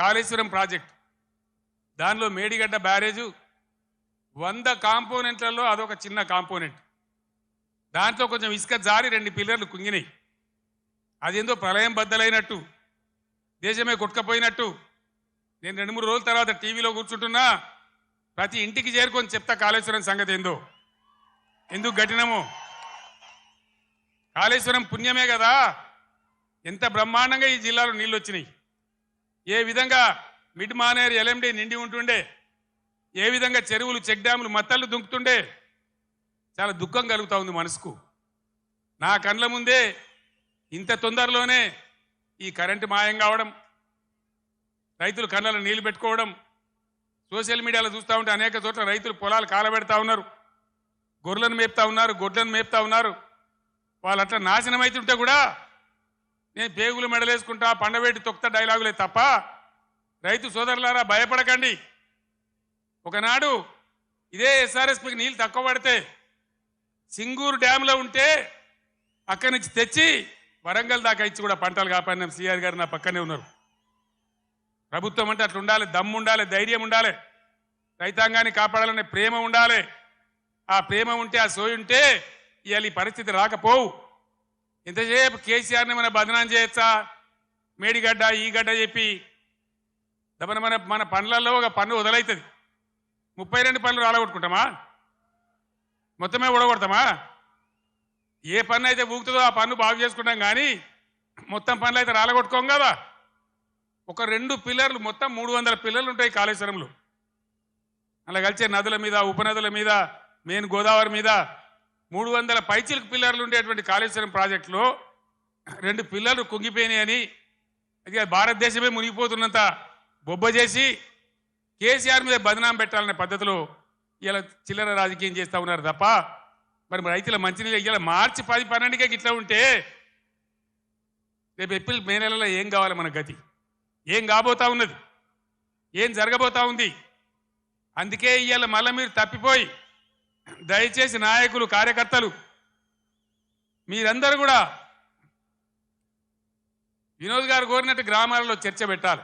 Kaleshwaram project. దానిలో Medigadda barrage వంద కాంపోనెంట్లలో అదొక చిన్న కాంపోనెంట్. దాంట్లో కొంచెం ఇసుక జారి రెండు పిల్లర్లు కుంగినాయి. అదేందో ప్రళయం బద్దలైనట్టు దేశమే కొట్టుకపోయినట్టు. నేను రెండు మూడు రోజుల తర్వాత టీవీలో కూర్చుంటున్నా ప్రతి ఇంటికి చేరుకొని చెప్తా కాళేశ్వరం సంగతి ఏందో. ఎందుకు గట్టినమో కాళేశ్వరం పుణ్యమే కదా. ఎంత బ్రహ్మాండంగా ఈ జిల్లాలో నీళ్ళు వచ్చినాయి ఏ విధంగా మిడ్ మానేరు ఎల్ఎండి నిండి ఉంటుండే? ఏ విధంగా చెరువులు చెక్ డ్యాములు మత్తళ్ళు దుంకుతుండే? చాలా దుఃఖం కలుగుతా ఉంది మనసుకు. నా కండ్ల ముందే ఇంత తొందరలోనే ఈ కరెంటు మాయం కావడం రైతులు కళ్ళలో నీళ్ళు పెట్టుకోవడం సోషల్ మీడియాలో చూస్తూ ఉంటే అనేక చోట్ల రైతులు పొలాలు కాలబెడతా ఉన్నారు. గొర్రెలను మేపుతా ఉన్నారు గొడ్లను మేపుతా ఉన్నారు. వాళ్ళు అట్లా నాశనం అవుతుంటే కూడా నేను పేగులు మెడలేసుకుంటా పండవేటి తొక్త డైలాగులే తప్ప రైతు సోదరులారా భయపడకండి. ఒకనాడు ఇదే ఎస్ఆర్ఎస్పికి నీళ్ళు తక్కువ పడితే సింగూరు డ్యాంలో ఉంటే అక్కడి నుంచి తెచ్చి వరంగల్ దాకా ఇచ్చి కూడా పంటలు కాపాడినాం. సిఆర్ గారు నా పక్కనే ఉన్నారు. ప్రభుత్వం అంటే అట్లా ఉండాలి దమ్ము ఉండాలి ధైర్యం ఉండాలి రైతాంగాన్ని కాపాడాలనే ప్రేమ ఉండాలి. ఆ ప్రేమ ఉంటే ఆ సోయి ఉంటే ఇవాళ ఈ పరిస్థితి రాకపోవు. ఇంతసేపు కేసీఆర్ని మన బదనాం చేయొచ్చా? మేడిగడ్డ ఈ గడ్డ చెప్పి దమన మన మన పనులలో ఒక పన్ను వదలవుతుంది ముప్పై రెండు పనులు రాలగొట్టుకుంటామా? మొత్తమే ఊడగొడతామా? ఏ పన్ను అయితే ఊగుతుందో ఆ పన్ను బాగు చేసుకుంటాం కానీ మొత్తం పనులు అయితే రాలగొట్టుకోం కదా. ఒక రెండు పిల్లర్లు మొత్తం మూడు వందల పిల్లర్లు ఉంటాయి కాళేశ్వరంలో. అలా కలిసే నదుల మీద ఉపనదుల మీద మెయిన్ గోదావరి మీద మూడు వందల పైచిలకు పిల్లర్లు ఉండేటువంటి కాళేశ్వరం ప్రాజెక్టులో రెండు పిల్లర్లు కుంగిపోయినాయని అది భారతదేశమే మునిగిపోతున్నంత బొబ్బ చేసి కేసీఆర్ మీద బదనాం పెట్టాలనే పద్ధతిలో ఇలా చిల్లర రాజకీయం చేస్తూ ఉన్నారు తప్ప మరి రైతుల మంచినీళ్ళు ఇలా మార్చి పది పన్నెండుకే ఇట్లా ఉంటే రేపు ఏప్రిల్ మే నెలలో ఏం కావాలి మన గతి? ఏం కాబోతా ఉన్నది? ఏం జరగబోతా ఉంది? అందుకే ఇవాళ మళ్ళీ మీరు తప్పిపోయి దయచేసి నాయకులు కార్యకర్తలు మీరందరూ కూడా వినోద్ గారు కోరినట్టు గ్రామాలలో చర్చ పెట్టాలి.